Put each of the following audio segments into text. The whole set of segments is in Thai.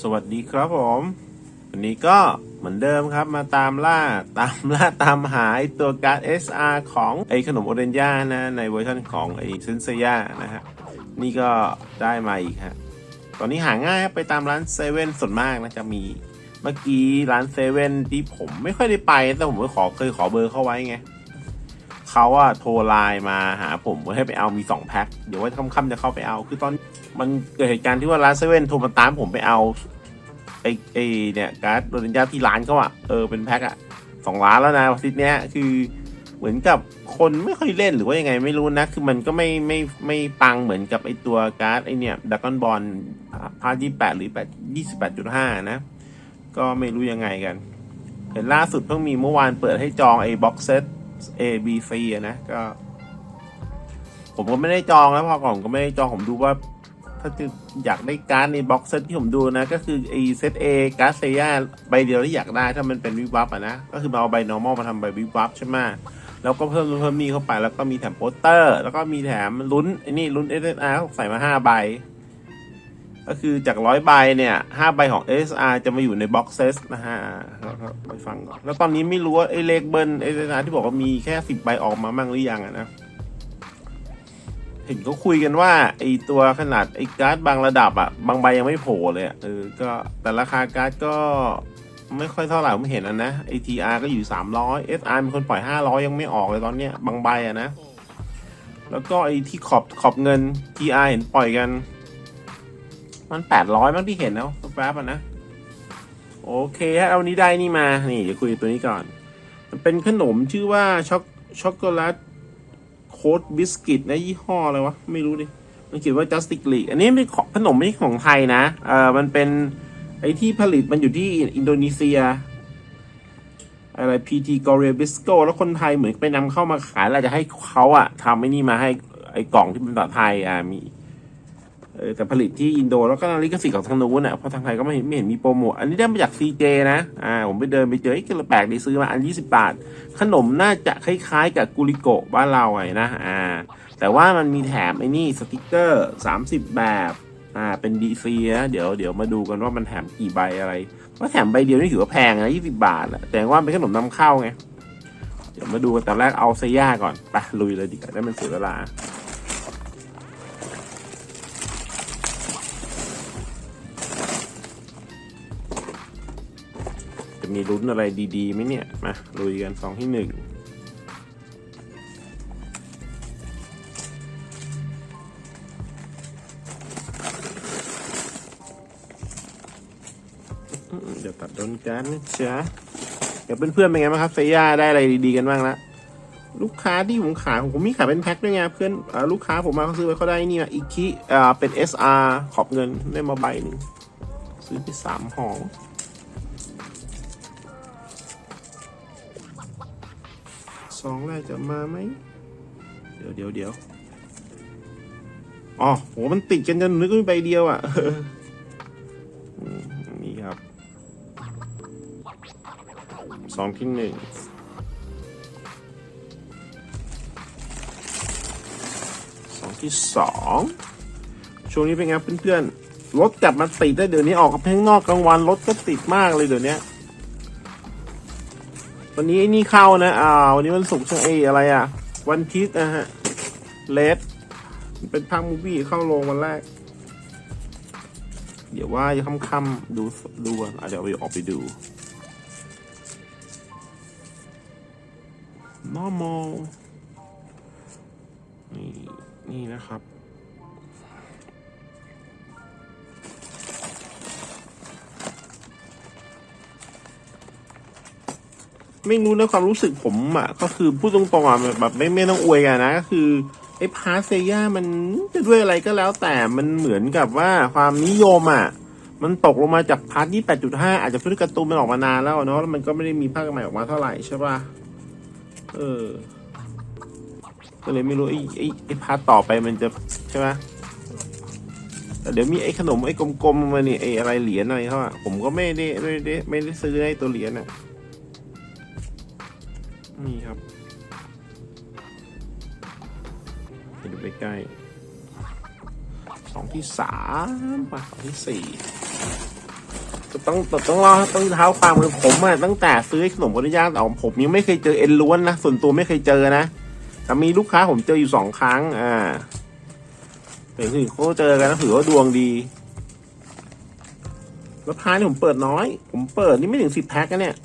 สวัสดีครับผม วันนี้ก็เหมือนเดิมครับมาตามล่าตามล่าตามหาตัวการ์ด SR ของไอขนมโอเรนย่านะในเวอร์ชันของไอเซนเซียนะฮะนี่ก็ได้มาอีกฮะตอนนี้หาง่ายครับไปตามร้านเซเว่นส่วนมากนะจะมีเมื่อกี้ร้านเซเว่นที่ผมไม่ค่อยได้ไปแต่ผมก็ขอเคยขอเบอร์เข้าไว้ไง เขาอะโทรไลน์มาหาผมว่าให้ไปเอามีสองแพ็คเดี๋ยวว่าค่ำๆจะเข้าไปเอา คือตอนมันเกิดเหตุการณ์ที่ว่าร้านเซเว่นโทรมาตามผมไปเอาไอไอเนี่ยการ์ดโดนยาที่ร้านเขาอะเออเป็นแพ็คอะสองล้านแล้วนะอาทิตย์เนี้ยคือเหมือนกับคนไม่ค่อยเล่นหรือว่ายังไงไม่รู้นะ คือมันก็ไม่ไม่ไม่ปังเหมือนกับไอตัวการ์ดไอเนี่ยดักกอนบอลพาร์ยี่แปดหรือแปดยี่สิบแปดจุดห้านะ ก็ไม่รู้ยังไงกันเห็นล่าสุดเพิ่งมีเมื่อวานเปิดให้จองไอ้บ็อกเซต A B C อะนะก็ ผมก็ไม่ได้จองแล้วพอก่อนก็ไม่ได้จองผมดูว่า ถ้าจะอยากได้การ์ดในบ็อกเซตที่ผมดูนะ ก็คือไอเซตเอการ์ดเซียใบเดียวที่อยากได้ถ้ามันเป็นวิบวับอะนะ ก็คือมาเอาใบ normal มาทำใบวิบวับใช่ไหมแล้วก็เพิ่มเพิ่มนี่เข้าไปแล้วก็มีแถมโปสเตอร์ แล้วก็มีแถมลุ้นไอ้นี่ลุ้น SSR ใส่มาห้าใบ ก็คือจากร้อยใบเนี่ยห้าใบของ SR จะมาอยู่ในบ็อกเซตนะฮะไปฟังก่อน แล้วตอนนี้ไม่รู้ว่าไอ้เลขเบิร์น SSR ที่บอกว่ามีแค่สิบใบออกมาบ้างหรือยังอะนะ เห็นเขาคุยกันว่าไอ้ตัวขนาดไอ้การ์ดบางระดับอะบางใบยังไม่โผล่เลยเออก็แต่ราคาการ์ดก็ไม่ค่อยเท่าไหร่ผมเห็นนะนะ ATR ก็อยู่ 300 SR มีคนปล่อย 500 ยังไม่ออกเลยตอนเนี้ยบางใบอะนะ แล้วก็ไอ้ที่ขอบขอบเงิน TR เห็นปล่อยกัน มัน800บ้างที่เห็นแล้วแป๊บๆอะนะ โอเคฮะเอานี้ได้นี่มา นี่เดี๋ยวคุยตัวนี้ก่อน มันเป็นขนมชื่อว่าช็อกช็อกโกแลตโค้ดบิสกิตนะยี่ห้ออะไรวะ ไม่รู้ดิ มันเขียนว่า Justice League อันนี้ไม่ของขนมไม่ใช่ของไทยนะ เออมันเป็นไอที่ผลิตมันอยู่ที่อินโดนีเซีย อะไร PT g o r e Bisco แล้วคนไทยเหมือนไปนำเข้ามาขายแล้วจะให้เขาอะทำไอ้นี่มาให้ไอ้กล่องที่เป็นภาษาไทยอะมี เออแต่ผลิตที่อินโดแล้วก็ลิขสิทธิ์ของทางนู้นอะเพราะทางไทยก็ไม่เห็นไม่เห็นมีโปรโมทอันนี้ได้มาจาก CJ นะอ่าผมไปเดินไปเจอไอ้กระแปลกดีซื้อมาอัน 20 บาท ขนมน่าจะคล้ายๆ กับกุลิโกะบ้านเราไงนะอ่าแต่ว่ามันมีแถมไอ้นี่สติกเกอร์ 30 แบบอ่าเป็นดีซีนะเดี๋ยวเดี๋ยวมาดูกันว่ามันแถมกี่ใบอะไรว่าแถมใบเดียวนี่ถือว่าแพงนะ20บาทอะแต่ว่าเป็นขนมนำเข้าไง เดี๋ยวมาดูกันแต่แรกเอาเซย่าก่อนไปลุยเลยดีกว่าได้มันเสียเวลา มีลุ้นอะไรดีๆไหมเนี่ย มาลุยกันสองที่หนึ่งเดี๋ยวตัดโดนการนะจ๊ะเดี๋ยวเพื่อนๆเป็นไงบ้างครับเซย่าได้อะไรดีๆกันบ้างละลูกค้าที่ผมขายผมมีขายเป็นแพ็คด้วยไงเพื่อนอลูกค้าผมมาเขาซื้อไว้เขาได้นี่มาอีคิอ่าเป็น SR ขอบเงินได้มาใบหนึ่งซื้อไปสามห่อ สองแรกจะมาไหม เดี๋ยวเดี๋ยวเดี๋ยวอ๋อโหมันติดกันจนนึกว่ามีใบเดียวอะอืมนี่ครับสองที่หนึ่งสองที่สองช่วงนี้เป็นไงเพื่อนๆรถกลับมาติดได้เดี๋ยวนี้ออกกับข้างนอกกลางวันรถก็ติดมากเลยเดี๋ยวนี้ วันนี้ไอ้นี่เข้านะอ่าวันนี้วันศุกร์ใช่ไหมไอ้อะไรอะ วันพีชนะฮะเลดเป็นภาคมูฟี่เข้าโรงวันแรก เดี๋ยวว่าจะค่ำๆดูดูอนอะเดี๋ยวไปออกไปดู normal นี่ นี่นะครับ ไม่รู้นะความรู้สึกผมอะก็คือพูดตรงๆอะแบบไม่ไม่ต้องอวยกันนะก็คือไอ้พาร์เซย่ามันจะด้วยอะไรก็แล้วแต่มันเหมือนกับว่าความนิยมอะมันตกลงมาจากพาร์ทที่แปดจุดห้าอาจจะพื่อกร์ตูนมันออกมานานแล้วเนาะแล้วมันก็ไม่ได้มีภาคใหม่ออกมาเท่าไหร่ใช่ป่ะเออก็เลยไม่รู้ไอ้ไอ้ไอ้พาร์ทต่อไปมันจะใช่ไหมแต่เดี๋ยวมีไอ้ขนมไอ้กลมๆมาเนี่ยไอ้อะไรเหรียญอะไรเขาอะผมก็ไม่ได้ไม่ได้ไม่ได้ซื้อไอ้ตัวเหรียญอะ นี่ครับไปดูใกล้ๆสองที่สามมาสองที่สี่ต้องต้องเล่าต้องเท้าความคือผมอะตั้งแต่ซื้อขนมปังย่าแต่ของผมยังไม่เคยเจอเอ็นล้วนนะส่วนตัวไม่เคยเจอนะแต่มีลูกค้าผมเจออยู่สองครั้ง อ่าแต่ถึงเขาเจอกันถือว่าดวงดีแล้วพายนี่ผมเปิดน้อย ผมเปิดนี่ไม่ถึงสิบแพ็คนะเนี่ย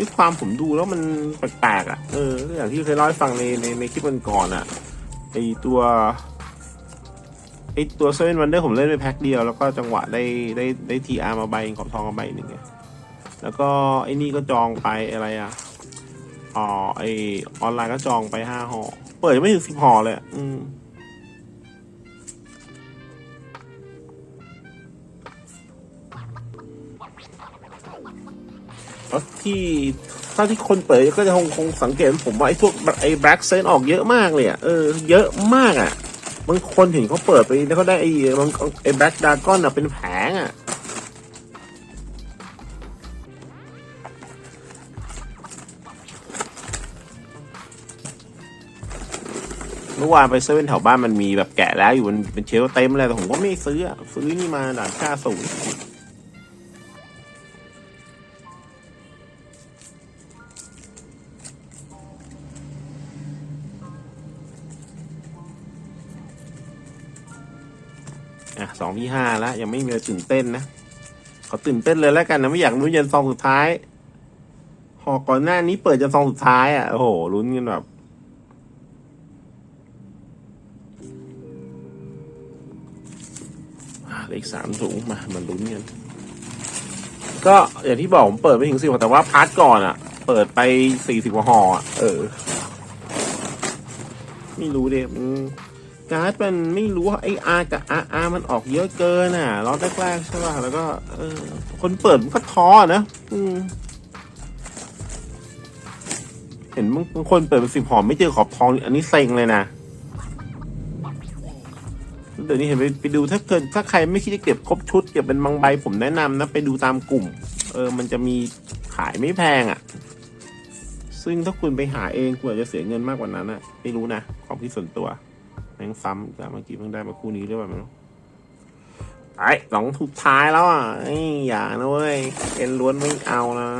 ด้วยความผมดูแล้วมันแปลกๆอะ เอออย่างที่เคยเล่าให้ฟังในในในคลิปก่อนอะไอตัวไอตัวเซเว่นวันเดอร์ผมเล่นไปแพ็คเดียว แล้วก็จังหวะได้ได้ได้ทีอาร์มาใบขอบทองมาใบหนึ่งไงแล้วก็ไอ้นี่ก็จองไปอะไรอะอ๋อไอออนไลน์ก็จองไปห้าห่อเปิดไม่ถึงสิบห่อเลยอะ อืมเที่ถ้าที่คนเปิดก็จะคงคงสังเกตผมว่าไอ้พวกไอ้แบล็กเซนออกเยอะมากเลยอะเออเยอะมากอะบางคนเห็นเขาเปิดไปแล้วเขาได้ไอ้บางไอ้แบล็กดากอนอะเป็นแผงอะเมื่อวานไปเซเว่นแถวบ้านมันมีแบบแกะแล้วอยู่มันเป็นเชลเต็มเลยแต่ผมก็ไม่ซื้อซื้อนี่มาด่านค่าสูง อะสองที่ห้าแล้ว ยังไม่มีตื่นเต้นนะขอตื่นเต้นเลยแล้วกันนะไม่อยากลุ้นยันซองสุดท้ายหอก่อนหน้านี้เปิดจนซองสุดท้ายอะโอ้โหลุ้นกันแบบอะเลขสามสูงมามันลุ้นกันก็อย่างที่บอกผมเปิดไปถึงสิบแต่ว่าพาร์ทก่อนอะ เปิดไปสี่สิบกว่าห่ออะเออ ไม่รู้เด็มัน การ์ดมันไม่รู้ว่าไออาร์กับอาร์อาร์มันออกเยอะเกินอะรอบแรกๆใช่ป่ะแล้วก็เออคนเปิดมันก็ท้อนะอืมเห็นบางคนเปิดเป็นสิบหอมไม่เจอขอบทองอันนี้เซ็งเลยนะเดี๋ยวนี้เห็นไปไปดูถ้าเกิดถ้าใครไม่คิดจะเก็บครบชุดเก็บเป็นบางใบผมแนะนำนะไปดูตามกลุ่ม เออ มันจะมีขายไม่แพงอะ ซึ่งถ้าคุณไปหาเองคุณอาจจะเสียเงินมากกว่านั้นอะ ไม่รู้นะความคิดส่วนตัว ม่งซ้ำแต่เมื่อกี้เพิ่งได้มาคู่นี้ด้วยแบบนั้นไอ้สองทุกท้ายแล้วอะไอ้อย่านะเว้ยเอ็นล้วนไม่เอานะ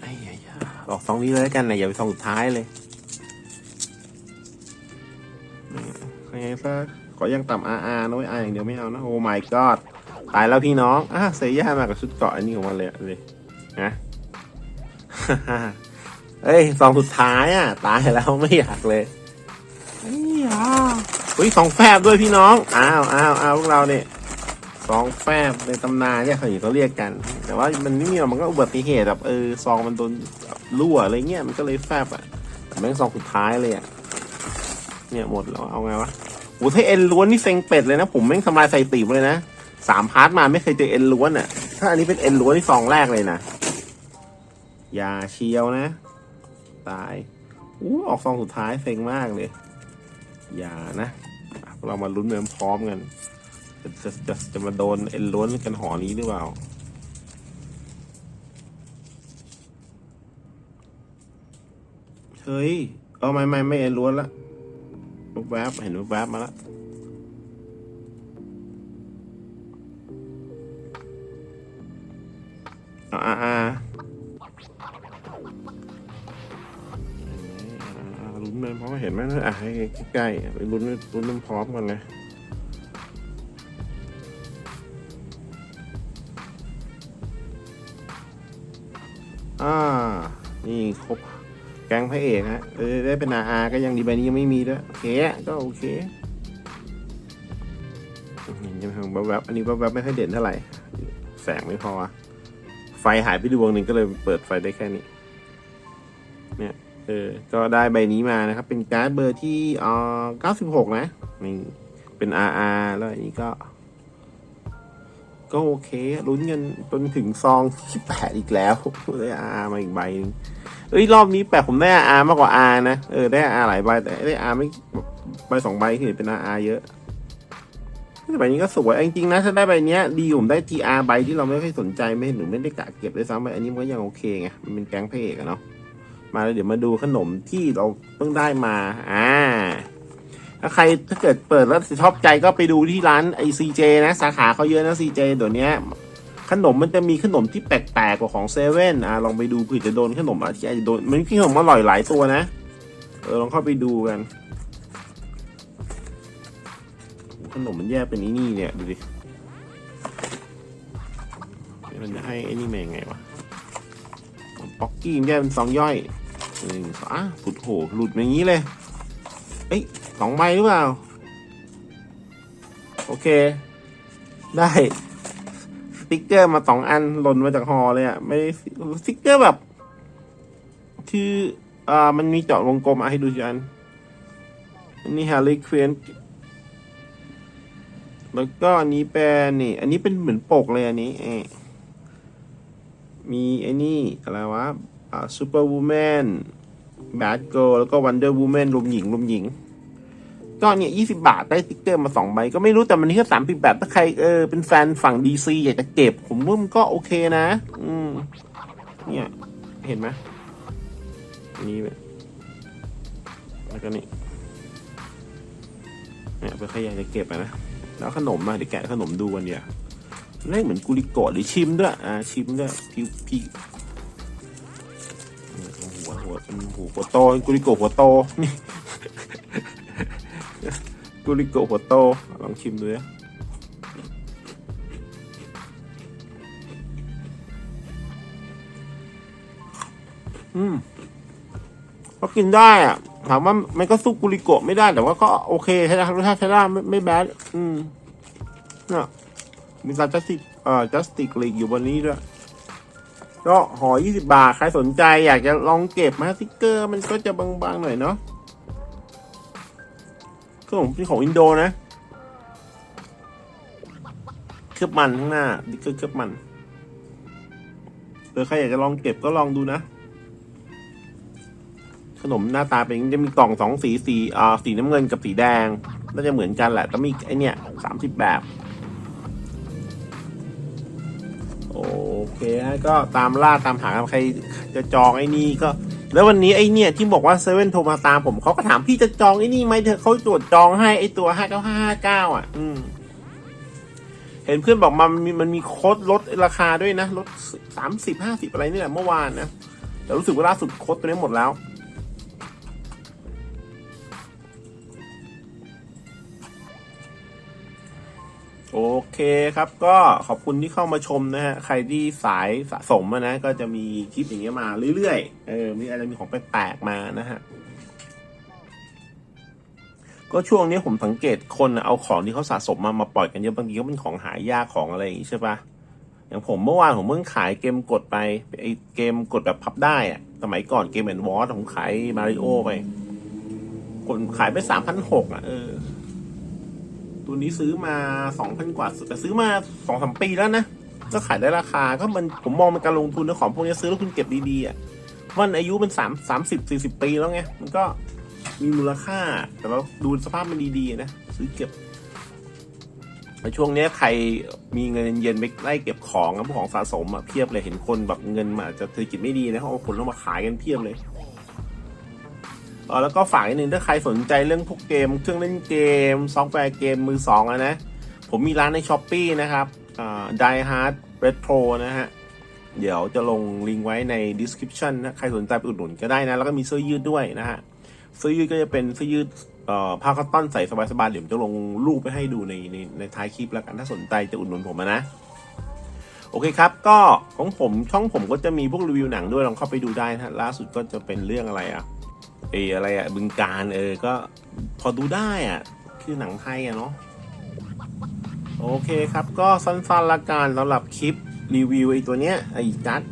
ไอ้ยาออกสองนี้เลยกันนะอย่าไปสองสุดท้ายเลย ยังไงซะขอยังต่ำอาอานะเว้ยอาอย่างเดียวไม่เอานะ โอ้ my god ตายแล้วพี่น้องอะเซย่ามากับชุดเกาะอันนี้ของมันเลยเลยนะเฮ้ยสองสุดท้ายอะ ตายแล้วไม่อยากเลยไอ้ยาเฮ้ยสองแฟบด้วยพี่น้อง อ้าวอ้าวอ้าวพวกเราเนี่ยสองแฟบในตำนานเนี่ยเขาอยู่เขาเรียกกัน แต่ว่ามันไม่มีหรอกมันก็อุบัติเหตุแบบเออซองมันโดนรั่วอะไรเงี้ยมันก็เลยแฟบอะแต่แม่งซองสุดท้ายเลยอะเนี่ยหมดแล้วเอาไงวะ โอ้ถ้าเอ็นล้วนนี่เซ็งเป็ดเลยนะ ผมแม่งทำลายใส่ตีบเลยนะสามพาร์ทมาไม่เคยเจอเอ็นล้วนอะ ถ้าอันนี้เป็นเอ็นล้วนที่ซองแรกเลยนะ อย่าเชียวนะ ตายอู้ออกซองสุดท้ายเซ็งมากเลย อย่านะ เรามาลุ้นเมือพร้อมกันจะจะจะจะมาโดนเอ็นล้วนกันหอนี้หรือเปล่าเฮ้ย เอาไม่ไม่ไม่เอ็นล้วนละ แวบเห็นแวบมาแล้วอ่าอ่าอาลุ้นเลยเพราะว่าเห็นไหมอะให้ใกล้ไปลุ้นลุ้นมันพร้อมกันเลยอ่า นี่ครบ แก๊งพระเอกฮะเออได้เป็นอาอาก็ยังดีใบนี้ยังไม่มีด้วยโอเคก็โอเคอืมยังแบบแบบๆอันนี้แบบแบบๆไม่ค่อยเด่นเท่าไหร่ แสงไม่พอ ไฟหายไปดวงหนึ่งก็เลยเปิดไฟได้แค่นี้ เนี่ย เออ ก็ได้ใบนี้มานะครับ เป็นการ์ดเบอร์ที่เอ่อ96นะนี่เป็นอาอาแล้วอันนี้ก็ ก็โอเคลุ้นกันจนถึงซองที่แปดอีกแล้วได้อามาอีกใบนึง เอ้ยรอบนี้แปลกผมได้อาร์มากกว่าอานะ เออได้อาร์หลายใบแต่ได้อาร์ไม่ใบสองใบที่เห็นเป็นอาร์เยอะแต่ใบนี้ก็สวยจริงๆนะถ้าได้ใบนี้ดีผมได้ TR ใบที่เราไม่ค่อยสนใจไม่หรือไม่ได้กะเก็บเลยซ้ำไปอันนี้มันก็ยังโอเคไงมันเป็นแก๊งพระเอกอะเนาะมาแล้วเดี๋ยวมาดูขนมที่เราเพิ่งได้มาอ่าถ้าใครถ้าเกิดเปิดแล้วชอบใจก็ไปดูที่ร้านไอซีเจนะ สาขาเขาเยอะนะซีเจเดี๋ยวนี้ ขนมมันจะมีขนมที่แปลกๆกว่าของเซเว่นอะลองไปดูเผื่อจะโดนขนมอะไรที่อาจจะโดนมันมีขนมอร่อยหลายตัวนะ เออลองเข้าไปดูกัน ขนมมันแยกเป็นนี่นี่เนี่ยดูดิมันจะให้ไอ้นี่มายังไงวะป๊อกกี้มันแยกเป็นสองย่อยหนึ่งสองอะสุดโหหลุดอย่างนี้เลยเอ้ยสองใบหรือเปล่า โอเค ได้ ติ๊กเกอร์มาสองอันหล่นมาจากหอเลยอะไม่สติ๊กเกอร์แบบ คืออ่ามันมีเจาะวงกลมอะให้ดูสิอันอันนี้ฮาร์ลีควีนแล้วก็อันนี้เป็นนี่ อันนี้เป็นเหมือนปกเลยอันนี้เอมีไอ้นี่อะไรวะอ่าซูเปอร์วูแมนแบทเกิลแล้วก็วันเดอร์วูแมนรวมหญิงรวมหญิง ก็เนี่ยยี่สิบาทได้สติ๊กเกอร์มาสองใบก็ไม่รู้แต่มันนี่แค่สามสิบแบบถ้าใครเออเป็นแฟนฝั่งดีซีอยากจะเก็บ ผมว่ามันก็โอเคนะ อืม เนี่ย เห็นไหมอันนี้เลยแล้วก็นี่เนี่ยเพื่อใครอยากจะเก็บนะ แล้วขนมมาเดี๋ยวแกะขนมดูกันเดียวนี่เหมือนกุลิโกะหรือชิมด้วย อ่า ชิมด้วยพี่พี่หัวหัวเป็นหัวหัวโตกุลิโกะหัวโตนี่ กุลิโกหัวโตลองชิมดูนะอืมก็กินได้อะ ถามว่ามันก็สู้กุลิโกไม่ได้ แต่ว่าก็โอเคใช่ไหมรสชาติใช้ได้ไม่ไม่แบดอืมเนี่ยมีซาจัสติกเอ่อจัสติกลีกอยู่บนนี้ด้วยก็หอยี่สิบาท ใครสนใจอยากจะลองเก็บมาสติกเกอร์ มันก็จะบางๆหน่อยเนาะ ก็ของเป็นของอินโดนะ เคลือบมันข้างหน้าดิกเกอร์เคลือบมันหรือใครอยากจะลองเก็บก็ลองดูนะ ขนมหน้าตาเป็นจะมีกล่องสองสีสีอ่าสีน้ำเงินกับสีแดง น่าจะเหมือนกันแหละแต่มีไอเนี่ยสามสิบแบบ โอเคฮะก็ตามล่าตามหาใครจะจองไอ้นี่ก็ แล้ววันนี้ไอเนี่ยที่บอกว่าเซเว่นโทรมาตามผมเขาก็ถามพี่จะจองไอ้นี่ไหมเธอเขาตรวจจองให้ไอตัวห้าเก้าห้าห้าเก้าอะ อืม เห็นเพื่อนบอกมามันมีมันมีโค้ดลดราคาด้วยนะลดสามสิบห้าสิบอะไรนี่แหละเมื่อวานนะแต่รู้สึกว่าล่าสุดโค้ดตัวนี้หมดแล้ว โอเคครับก็ขอบคุณที่เข้ามาชมนะฮะใครที่สายสะสมนะ ก็จะมีคลิปอย่างเงี้ยมาเรื่อยๆเออมีอะไรมีของแปลกๆมานะฮะก็ช่วงนี้ผมสังเกตคนเอาของที่เขาสะสมมามาปล่อยกันเยอะบางทีก็เป็นของหายากของอะไรอย่างงี้ใช่ปะอย่างผมเมื่อวานผมเพิ่งขายเกมกดไปไอเกมกดแบบพับได้อะสมัยก่อนเกมแอนวอร์ผมขายมาริโอไปกดขายไปสามพันหกอะเออ ตัวนี้ซื้อมาสองพันกว่าแต่ซื้อมาสองสามปีแล้วนะ ก็ขายได้ราคาก็มันผมมองเป็นการลงทุนนะของพวกนี้ซื้อแล้วคุณเก็บดีๆอะมันอายุมันสามสามสิบสี่สิบปีแล้วไงมันก็มีมูลค่า แต่ว่าดูสภาพมันดีๆนะซื้อเก็บในช่วงนี้ใครมีเงินเย็นไปไล่เก็บของอะพวกของสะสมอะเพียบเลยเห็นคนแบบเงินมาอาจจะเศรษฐกิจไม่ดีนะเขาเอาผลเอามาขายกันเพียบเลย ออแล้วก็ฝากอีกหนึ่งถ้าใครสนใจเรื่องพวกเกม เครื่องเล่นเกม ซอฟต์แวร์เกมมือสองอะนะ ผมมีร้านในช้อปปีนะครับอ่า Die Hard Retro นะฮะ เดี๋ยวจะลงลิงก์ไว้ใน description นะ ใครสนใจไปอุดหนุนก็ได้นะ แล้วก็มีเสื้อยืดด้วยนะฮะ เสื้อยืดก็จะเป็นเสื้อยืดผ้าคอตตอนใส่สบายๆเดี๋ยวผมจะลงรูปไปให้ดูในในในท้ายคลิปแล้วกันถ้าสนใจจะอุดหนุนผมนะโอเคครับ ก็ของผมช่องผมก็จะมีพวกรีวิวหนังด้วยลองเข้าไปดูได้นะฮะล่าสุดก็จะเป็นเรื่องอะไรอะ เอออะไรอะบึงการเออก็พอดูได้อะคือหนังไทยอะเนาะโอเคครับก็สั้นๆละกันสำหรับคลิปรีวิวไอ้ตัวเนี้ยไอ้การ์ด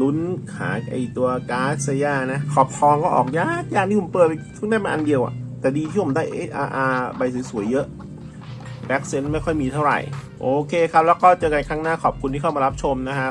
ลุ้นหาไอ้ตัวการ์ดเซียานะ ขอบทองก็ออกยากยากที่ผมเปิดไปเพิ่งได้มาอันเดียวอะแต่ดีที่ผมได้ SRR ใบสวยๆเยอะแบ็กเซนไม่ค่อยมีเท่าไหร่ โอเคครับ แล้วก็เจอกันครั้งหน้าขอบคุณที่เข้ามารับชมนะฮะ